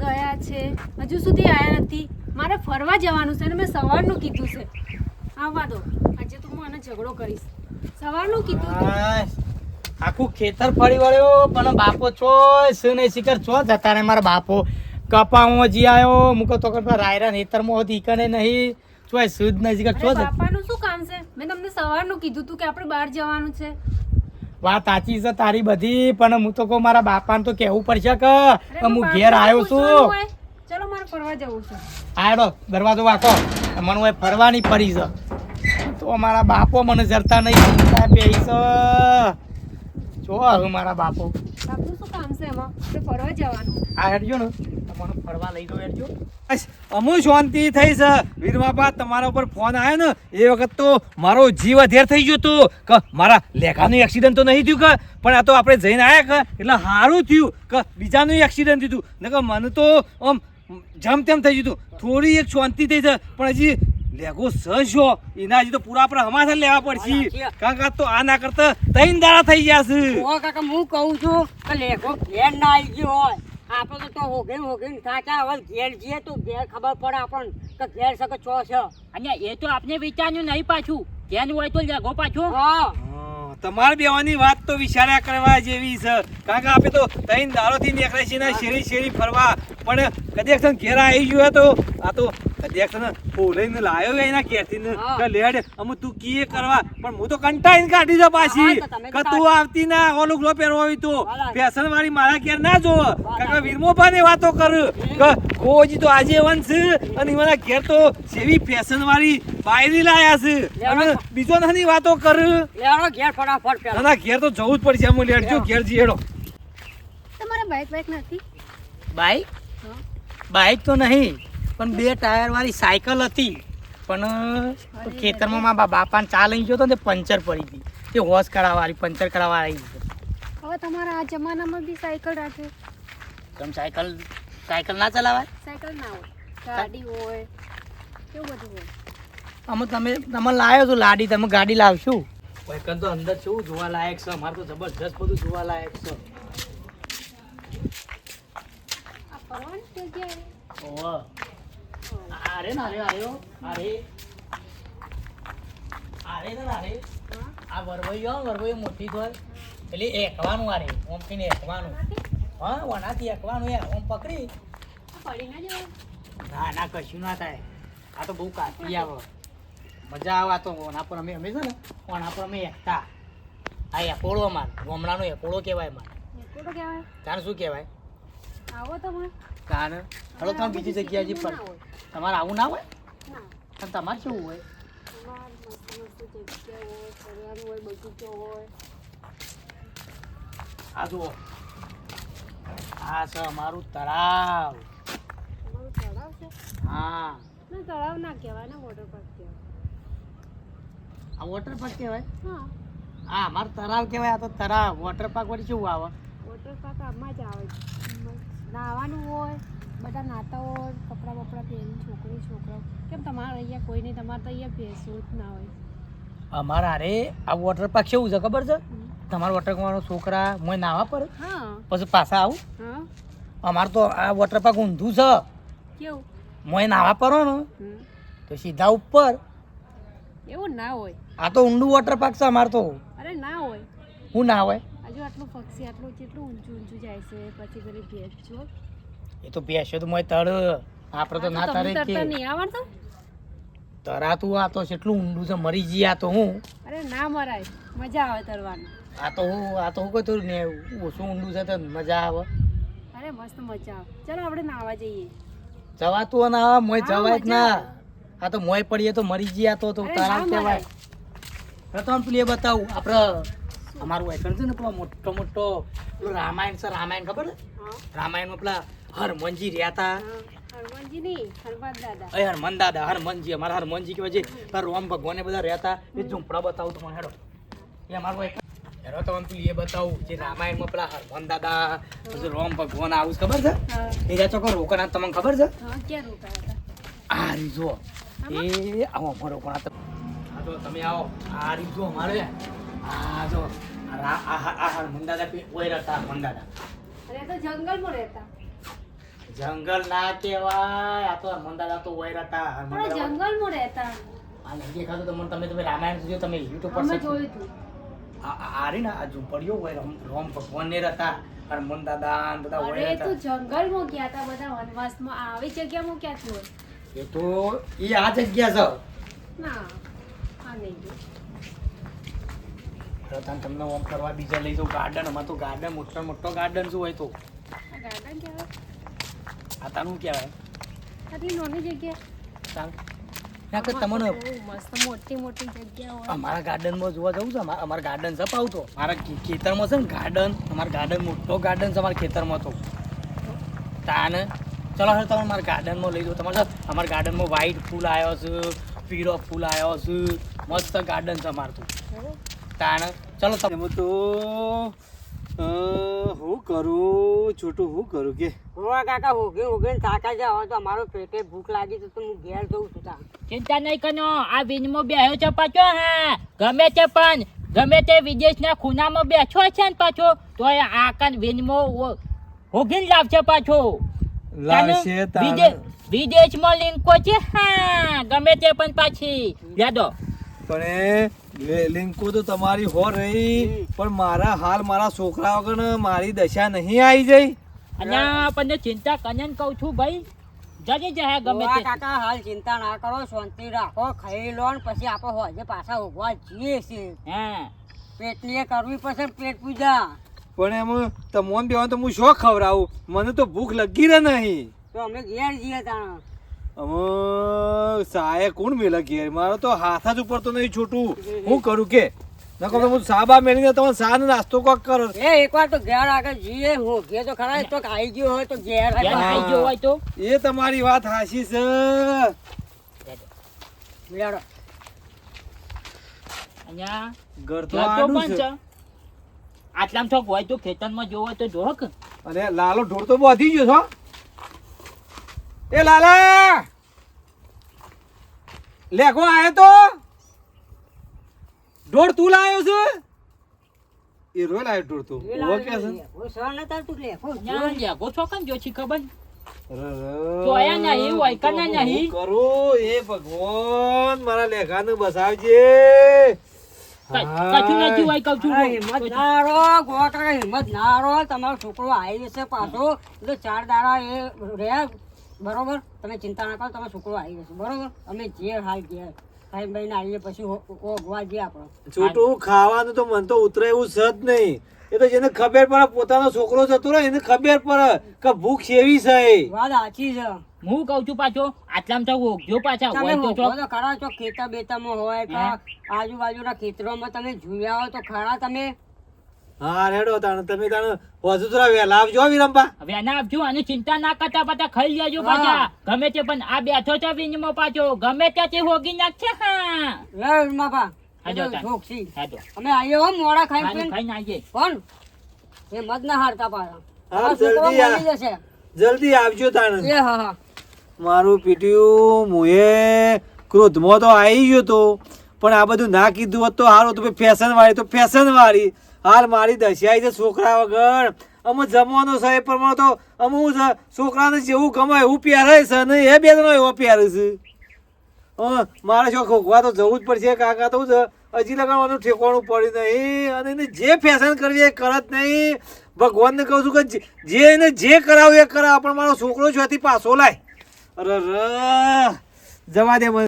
ક્યાં ગયા છે. હજુ સુધી આવ્યા નથી. મારે ફરવા જવાનું છે અને મેં સવારનું કીધું છે. આવવા દો. આજે તો હું આને ઝઘડો કરીશ. સવારનું કીધું આખું ખેતર ફરી વળ્યો પણ બાપો છો સુને શિખર છો જતા ને મારા બાપો. કપામાં જી આવ્યો મૂકો તો કરતા રાયરા નેતરમાં હતી કને નહીં. ચોય સુદ નહીં શિખર છો બાપાનું શું કામ છે? મેં તમને સવારનું કીધું તું કે આપણે બહાર જવાનું છે. વાત સાચી છે તારી બધી પણ હું તો કહું મારા બાપાને તો કહેવું પડશે કે હું ઘેર આવ્યો છું. ચલો મારે ફરવા જવું છે. આડો દરવાજો વાકો. મને હું ફરવાની પડી છે. તો મારા બાપો મને જરતા નહીં પેઈ છે. જો હવે મારા બાપો. બાપુ શું કામ છે એમાં? ફરવા જવાનું. આ હેડજો ને. તમને ફરવા લઈ દો હેડજો અમુ શાંતિ થઈ છે. વીરબાપા તમારા ઉપર ફોન આવ્યો ને એ વખત તો મારો જીવ અધેર થઈ ગયો તો. કે મારા લેખાનું એક્સિડન્ટ તો નહીં થયું કે? પણ આ તો આપણે જઈને આવ્યા કે? એટલે સારું થયું કે? બીજાનું એક્સિડન્ટ થયું નકર મને તો આમ જમ તેમ થઈ ગયું થોડી એક શાંતિ થઈ છે પણ હજી લેગો સહજો એના હજી તો પૂરા આપણે હમાસર લેવા પડશે. કારણ કે તો આ ના કરતા તૈન દાડા થઈ ગયા છે. કાકા હું કહું છું કે લેખો ઘેર ના આવી ગયો હોય. આપણે તો હોગીન હોગીન થાક્યા હવે ઘેર જઈએ તો ઘેર ખબર પડે આપણને કે ઘેર સકે છો છે. અને એ તો આપને વિચાર્યું નહીં પાછું. ઘેર હોય તો લેગો પાછું. હા. તમારે બેવાની વાત તો વિચાર્યા કરવા જેવી છે. કારણ કે આપણે તો ત્રણ દારોથી નીકળે છે ને શેરી શેરી ફરવા. પણ તને ઘેર આવી ગયો તો આ તો તને ફોલાઈને લાવ્યો એના ઘેરથી કે લેડ અમુ તું કીએ કરવા પણ હું તો કંટાઈન કાઢી દો પાછી. કે તું આવતી ના ઓલું ગ્લો પહેરવો હોય તો. ફેશન વાળી મારા ઘેર ના જો કાકા વીરમો ને વાતો કર. કે કોઈ તો આજે વંશ છે અને મારા ઘેર તો સેવી ફેશન વાળી બાયરી લાયા છે. અને બીજો નાની વાતો કર. લેવાનો ઘેર ફટાફટ પેલા. ના ઘેર તો જવું જ પડશે અમુ લેડજો ઘેર જીએડો. તમારે બાઈક બાઈક નથી? બાઈક હા. બાઈક તો નહીં પણ બે ટાયર વાળી સાયકલ હતી. પણ ખેતરમાં મારા બાપાને ચા લઈ ગયો હતો ને પંચર પડી હતી તે હોશ કરાવવાની પંચર કરાવવા આવી ગઈ હવે તમારા આ જમાનામાં બી સાયકલ રાખે. તમે સાયકલ સાયકલ ના ચલાવાય? સાયકલ ના હોય. ગાડી હોય કેવું બધું હોય. અમે તમે તમે લાવ્યો છો લાડી તમે ગાડી લાવશું? ભાઈ તો અંદર શું જોવા લાયક છે? અમારે તો જબરજસ્ત બધું જોવા લાયક છે. ઓહો અરે ના અરે આયો અરે અરે ના અરે આ વરવૈયો વરવૈયો મોટી થાય એટલે એકવાનું આરે ઓમ કઈને એકવાનું. હા વનાથી એકવાનું યાર ઓમ પકડી. પડી ના ના ના કશું ના થાય. આ તો બહુ કાપી આવે. મજા આવે તો. ઓના પર અમે અમે છે ને ઓના પર અમે એકતા. આ એકોળો માર ગોમડાનો એકોળો કહેવાય માર એકોડો કહેવાય? તારે શું કહેવાય? આવો તમે. કાન હલો તમે બીજી જગ્યાએ જે પર હોય. તમારે આવું ના હોય? ના. પણ તમારે કેવું હોય? આ જુઓ. આ છે અમારું તળાવ. તળાવ છે? હા. ના તળાવ ના કહેવાય ને વોટર પાર્ક કહેવાય. આ વોટર પાર્ક કહેવાય? હા. હા અમારું તળાવ કહેવાય આ તો તળાવ. વોટર પાર્ક વળી કેવું આવે? વોટર પાર્ક આમાં જ આવે નાહવાનું હોય બધા નાતા હોય કપડાં બપડા પહેરી છોકરી છોકરાઓ. કેમ તમારે અહીંયા કોઈ નહીં તમારે તો અહીંયા ભેંસો જ ના હોય. અમારા અરે આ વોટર પાર્ક કેવું છે ખબર છે? તમારા વોટર પાર્કમાં છોકરા મોય નાવા પર હા. પછી પાછા આવું. હા. અમારે તો આ વોટર પાર્ક ઊંધું છે. કેવું? મોય નાવા પર ને તો સીધા ઉપર. એવું ના હોય. આ તો ઊંડું વોટર પાર્ક છે અમારે તો. અરે ના હોય. હું ના હોય. હજુ આટલું પક્ષી આટલું કેટલું ઊંચું ઊંચું જાય છે? પછી પેલી ભેંસ જો. એ તો બેસ્યો તો મોય તળ આપણે તો ના તરે કે. નહીં આવડતું તરાતું આ તો કેટલું ઊંડું છે મરી જી આ તો હું? અરે ના મરાય મજા આવે તરવાનું. આ તો હું આ તો હું કહેતો ને ઓછું ઊંડું છે તો મજા આવે. અરે મસ્ત મજા આવે. ચલો આપણે નાવા જઈએ. જવાતું ના આવે મોય જવાય જ ના. આ તો મોય પડીએ તો મરી જઈએ આ તો તો અરે કહેવાય. પ્રથમ પ્લે બતાવું આપણે અમારું વાઇકણ છે ને પેલો મોટો મોટો પેલું રામાયણ છે રામાયણ ખબર? રામાયણમાં પેલા હરમનજી રહ્યા હતા. હરમન દાદા. હરમનજી અમારા હરમનજી કહેવાય છે પેલા રામ ભગવાને બધા રહેતા એ ઝૂંપડા બતાવું તમને હેડો. એ અમારું વાઇકણ હેરો તમને પેલું એ બતાવું જે રામાયણમાં પેલા હરમન દાદા પછી રોમ ભગવાન આવું ખબર છે? એ રહ્યા ચોખ્ખો રોકડા તમને ખબર છે? હતા? આ રીજો. એ આવો અમારો તો તમે આવો. આ રીજો અમારે. આ જો. મંદાદા ઓય રહેતા મંદાદા. અરે તો જંગલમાં રહેતા. જંગલ ના કહેવાય. આ તો હરમન તો વૈર હતા હરમન પણ દાદા જંગલમાં રહેતા નહીં દેખાતું તમને. તમે તમે રામાયણ જોયું તમે યુટ્યુબ પર જોયું હતું. આ આ- આ ને આ ઝૂંપડીઓ હોય રામ ભગવાન ને રહેતા. અને મન દાદા બધા હોય અરે તું જંગલમાં ગયા હતા બધા વનવાસમાં. આવી જગ્યામાં ક્યાંથી હોય? એ તો એ આ જગ્યા છે ના આ નહીં ગયું. રતન તમને ઓમ કરવા બીજા લઈ જાઉં ગાર્ડન અમાર તો ગાર્ડન મોટો મોટો ગાર્ડન શું હોય તો? ગાર્ડન કહેવાય. આ તાનું કહેવાય. આટલી નાની જગ્યા. તાન ના કે તમને મસ્ત મોટી મોટી જગ્યા હોય. અમારા ગાર્ડનમાં જોવા જવું છે? અમારા અમારા ગાર્ડન છે પાવ તો મારા ખેતરમાં છે ને ગાર્ડન અમારા ગાર્ડન મોટો ગાર્ડન છે અમારા ખેતરમાં તો. તાને? ચલો હવે તમે મારા ગાર્ડનમાં લઈ જાઓ તમારે અમારા ગાર્ડનમાં વ્હાઈટ ફૂલ આવ્યો છે પીળો ફૂલ આવ્યો છે. મસ્ત ગાર્ડન છે અમારું તો. તાને ચલો તમે તો હું કરું છોટું હું કરું કે? હોવા કાકા હોગે હોગે થાકા હવે તો અમારો પેટે ભૂખ લાગી તો હું ઘેર જઉં છું તા. ચિંતા નહીં કરનો આ વીનમાં બેહ્યો છે પાછો હા. ગમે તે પણ ગમે તે વિદેશના ખૂનામાં બેઠો છે ને પાછો તો આ કાન વીનમાં હોગીને લાવશે પાછો. લાવશે તાણ. વિદેશમાં લિંકો છે હા. ગમે તે પણ પાછી. યાદો પણ એ લિંકો તો તમારી હો રહી. પણ મારા હાલ મારા છોકરા વગર મારી દશા નહીં આવી જઈ. અને પણ ચિંતા કરીને કહું છું ભાઈ. જરી જાય ગમે તે. કાકા હાલ ચિંતા ના કરો શાંતિ રાખો ખાઈ લો ને પછી આપણે હોજે પાછા ઉભવા જઈએ છીએ. હા. પેટની એ કરવી પડશે પેટ પૂજા. પણ એમ તમોન બેવાન તો હું શું ખવડાવું? મને તો ભૂખ લગી રહે નહીં. તો અમે ઘેર જઈએ તાણ. અમે સાએ કોણ મેલા ઘેર? મારો તો હાથ જ ઉપર તો નહીં છોટું. હું કરું કે? નકો તો હું સાબા મેળીને તમે સા નાસ્તો કોક કરો. એ એકવાર તો ઘેર આગળ જઈએ. હું ઘેર તો ખરા તો આવી ગયો હોય તો ઘેર ઘેર આવી ગયો હોય તો? એ તમારી વાત હાસી છે. અહીંયા ઘર તો આડું છે. છે. આટલામાં થોક હોય તો ખેતરમાં જોવો હોય તો જોક અને લાલો ઢોર તો બાંધી ગયો છો એ લાલા! લેખો આયો તો? ઢોર તું લાયો છે? એ રોય લાયો ઢોર તું. એ ઊભો લાવે કે છે. ઓ સહન નતા તું લેખો? અહીંયા લેગો છો કન જો છી ખબર? અરર. જોયા નહીં, વાયકાના હું નહીં. કરું? એ ભગવાન મારા લેખાનું બસાવજે. કશું નથી હોય કહું છું હિંમત ના રો ગોવા હિંમત ના રો. તમારો છોકરો આવી જશે પાછો. એટલે ચાર દાડા એ રહે બરોબર? તમે ચિંતા ના કરો તમે છોકરો આવી જશે. બરોબર? અમે જે હાલ ઘેર ભાઈ ને આવીએ પછી ઓગવા જઈએ આપણો. છોટું ખાવાનું તો મન તો ઉતરે એવું છે જ નહીં. એ તો જેને ખબર પડે પોતાનો છોકરો જતો રહે એને ખબર પડે કે ભૂખ સેવી છે. વાત સાચી છે. હું કહું છું પાછો આટલામાં તો ઓગજો પાછા હોય તો તો ખરા છો ખેતર બેતરમાં હોય કે આજુબાજુના ખેતરોમાં તમે જોયા હોય તો ખરા તમે. હા રેડો તાણ તમે તાણ વધુ થોડા આવજો વિરમપા હવે આના અને ચિંતા ના કરતા પાછા ખાઈ લેજો પાછા. ગમે તે પણ આ બેઠો છે વીજમાં પાછો. ગમે ત્યાંથી હોગી નાખશે હા. લે માપા હા, જો તાન. જોક્ષી હા તો અમે આવીએ હો મોડા ખાઈ પીને. ખાઈને આવીએ કોણ એ મત ના હારતા પાછા. હા, જલ્દી આ. જશે. જલ્દી આવજો તાણ. એ હા હા. મારું પીટ્યું મુએ ક્રોધમાં તો આવી ગયો તો. પણ આ બધું ના કીધું હોત તો સારું તો ફેશન વાળી, તો ફેશન વાળી. હાલ મારી દશા છે છોકરા વગર. અમે જમવાનો છે પ્રમાણે તો અમે હું છે, છોકરાને જેવું ગમે એવું પહેરે છે ને એ બે જણો એવો પહેરે છે. મારે શું ખોખવા તો જવું જ પડશે, કાકા તો છે, હજી લગાડવાનું ઠેકવાનું પડ્યું નહીં. અને એને જે ફેશન કરવી એ કરત નહીં. ભગવાનને કહું છું કે જે- એને જે કરાવું એ કરાવ. પણ મારો છોકરો છથી પાછો લાય. અરે જવા દે મને.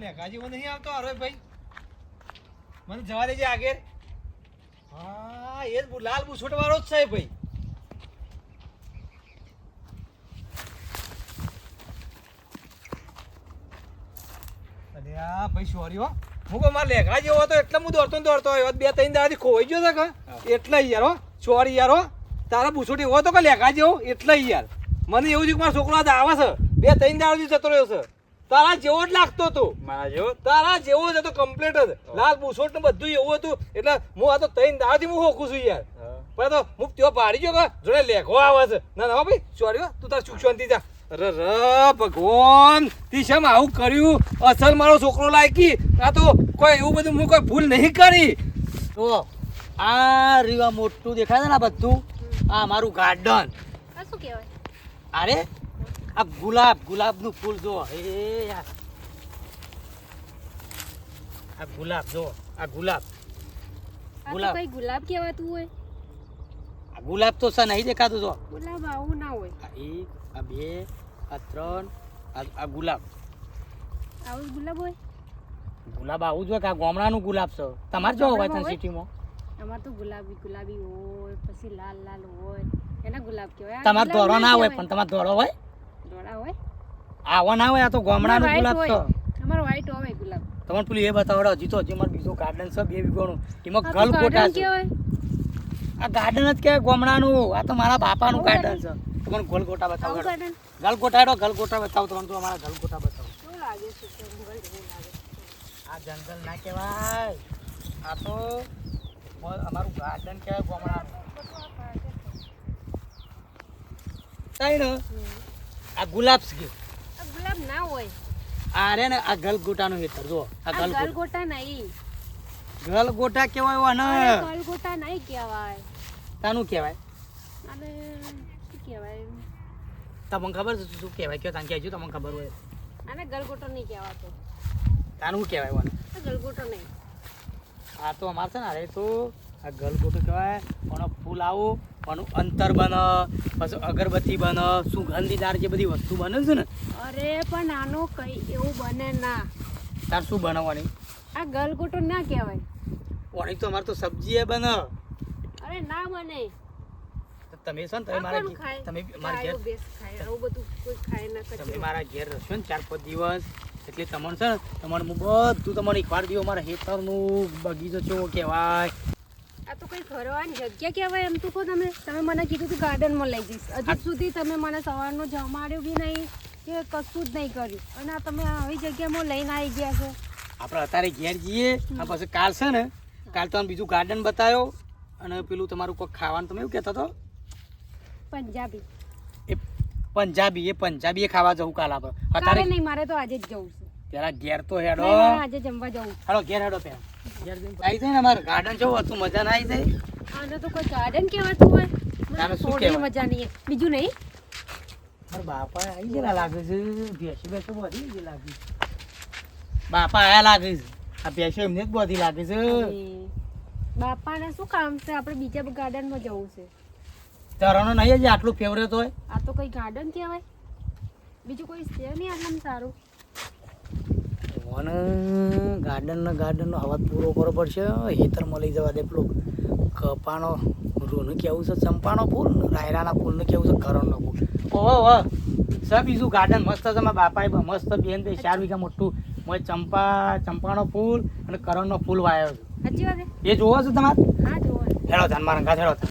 લેખાજી મને નહીં આવતો અરે ભાઈ. મને જવા દેજે આગળ હા એ લાલ બુસોટ વાળો જ છે ભાઈ. અરે આ ભાઈ સોરી હો. હું કહું મારે લેખા જેવો હતો એટલે હું દોડતો ને દોડતો આવ્યો. બે ત્રણ દાડાથી ખોવાઈ ગયો છે કે. એટલે યાર હો. સોરી યાર હો. તારા બુસોટ એવો હતો કે લેખા જેવો? એટલે યાર. મને એવું થયું કે મારો છોકરો આજ આવે છે. બે ત્રણ દાડાથી જતો રહ્યો છે. તારા જેવો જ લાગતો હતો. મારા જેવો? તારા જેવો જ હતો કમ્પ્લીટ જ. લાલ બુસોટ ને બધું એવું હતું. એટલે હું આ તો ત્રણ દાડાથી હું હોખું છું યાર. પણ તો હું ત્યાં પાડી ગયો કે જોડે લેખો આવે છે. ના ના ભાઈ સોરી હો તું તાર સુખ શાંતિ જા. અરે ર ભગવાન તી શેમ આવું કર્યું? અસલ મારો છોકરો લાયકી. આ તો કોઈ એવું બધું હું કોઈ ભૂલ નહીં કરી. તો આ રીવા મોટું દેખાય છે ને બધું? આ મારું ગાર્ડન શું કહેવાય? અરે આ ગુલાબ ગુલાબનું ફૂલ જો હે યાર આ. ગુલાબ જો આ ગુલાબ. ગુલાબ. કઈ ગુલાબ કહેવાતું હોય? આ ગુલાબ તો સા નહીં દેખાતું જો ગુલાબ આવું ના હોય. આ એક આ બે આ ત્રણ આ ગુલાબ. આવું ગુલાબ હોય? ગુલાબ આવું જોઈએ કે આ ગામડાનું ગુલાબ છે? તમારે જો હોય હોય? સિટીમાં. અમાર તો ગુલાબી ગુલાબી હોય પછી લાલ લાલ હોય. એના ગુલાબ કહેવાય. તમારે ધોરો ના હોય પણ તમારે ધોળો હોય? ધોળા હોય આવો ના હોય આ તો ગામડાનું ગુલાબ તો. હોય. વ્હાઈટ હોય ગુલાબ. તમને પેલું એ બતાવડો હજી તો હજી મારે બીજું ગાર્ડન છે બે વીઘોનું. એમાં ગલ કોટા છે. આ ગાર્ડન જ કહેવાય ગામડાનું આ તો મારા બાપાનું ગાર્ડન છે. તમને ગલગોટા બતાવો ગલગોટા એડો ગલગોટા બતાવો તમને તો અમારા ગલગોટા બતાવો. કેવું લાગે છે આ જંગલ ના કહેવાય. આ તો અમારું ગાર્ડન કહેવાય ગામડાનું. થાય ને આ ગુલાબ છે. આ ગુલાબ ના હોય. આ રે ને આ ગલગોટાનું હેતર જો આ આ ગલગોટા ગલગોટા નહીં ગલગોટા કહેવાય આને અરે ગલગોટા નહીં કહેવાય. તાનું કહેવાય? અને શું કહેવાય? તમને ખબર છે શું કહેવાય? કયો તાન કહેજો તમને ખબર હોય. આને ગલગોટો નહીં કહેવાતો. તાનું કહેવાય આને આ ગલગોટો નહીં આ તો અમારે છે ને અરે તો આ ગલગોટો કહેવાય પણ ફૂલ આવું પણ અંતર બને પછી અગરબત્તી બને સુગંધીદાર જે બધી વસ્તુ બને છે ને અરે પણ આનો કઈ એવું બને ના. તાર શું બનાવવાની? આ ગલગોટો ના કહેવાય. ઓણી તો અમારે તો સબ્જી એ બને. અરે ના બને. તમે છે ને તમે મારા? તમે મારા ઘેર બધું કોઈ ખાય ના તમે મારા ઘેર રહેશો ને ચાર પાંચ દિવસ એટલે તમને છે ને તમારે હું બધું તમને એકવાર દીધું મારા હેતરનું બગીચો કેવો કહેવાય. આ તો કઈ ફરવાની જગ્યા કહેવાય એમ. તો કહો તમે. તમે મને કીધું તું ગાર્ડનમાં લઈ જઈશ. હજુ સુધી તમે મને સવારનો જમાડ્યો બી નહીં કે કશું જ નહીં કર્યું. અને આ તમે આવી જગ્યામાં લઈને આવી ગયા છો. આપણે અત્યારે ઘેર જઈએ. આ પછી કાલ છે ને કાલ તમે બીજું ગાર્ડન બતાવ્યો અને પેલું તમારું કોઈ ખાવાનું તમે એવું કહેતો હતો પંજાબી. એ પંજાબી એ પંજાબી એ ખાવા જવું કાલ આપણે. અત્યારે નહીં મારે તો આજે જ જવું પેલા ઘેર તો હેડો. આજે જમવા જવું. હેડો ઘેર હેડો પેલા. ઘેર જઈને આવી જાય ને અમારે ગાર્ડન જવું હતું મજા ના આવી જાય. આને તો કોઈ ગાર્ડન કહેવાતું હોય. મને થોડી મજા નહીં બીજું નહીં? મારા બાપા આવી ગયેલા લાગે છે. ભેંસી ભેંસો બધી જ લાગે બાપા આયા લાગે છે. આ ભેંસો એમને જ બધી લાગે છે. બાપાને શું કામ છે? આપણે બીજા ગાર્ડનમાં જવું છે. તરણો નહીં જ આટલું ફેવરેટ હોય. આ તો કઈ ગાર્ડન કહેવાય? બીજું કોઈ છે નહીં આટલું સારું. મને ગાર્ડનના ગાર્ડનનો ગાર્ડન અવાજ પૂરો કરવો પડશે. હેતરમાં લઈ જવા દે પેલો કપાનો રૂનું કેવું છે? ચંપાનો ફૂલ? રાયરાના ફૂલનું કેવું છે? કરણનો ફૂલ. ઓહો ઓહો. સબ બીજું ગાર્ડન મસ્ત છે. મારા બાપાએ મસ્ત બેન તે ચાર વીઘા મોટું. મેં ચંપા ચંપાનો ફૂલ અને કરણનો ફૂલ વાયો છે. એ જોવો છો તમારે? હેડો ધ્યાન મારા ઘા હેડો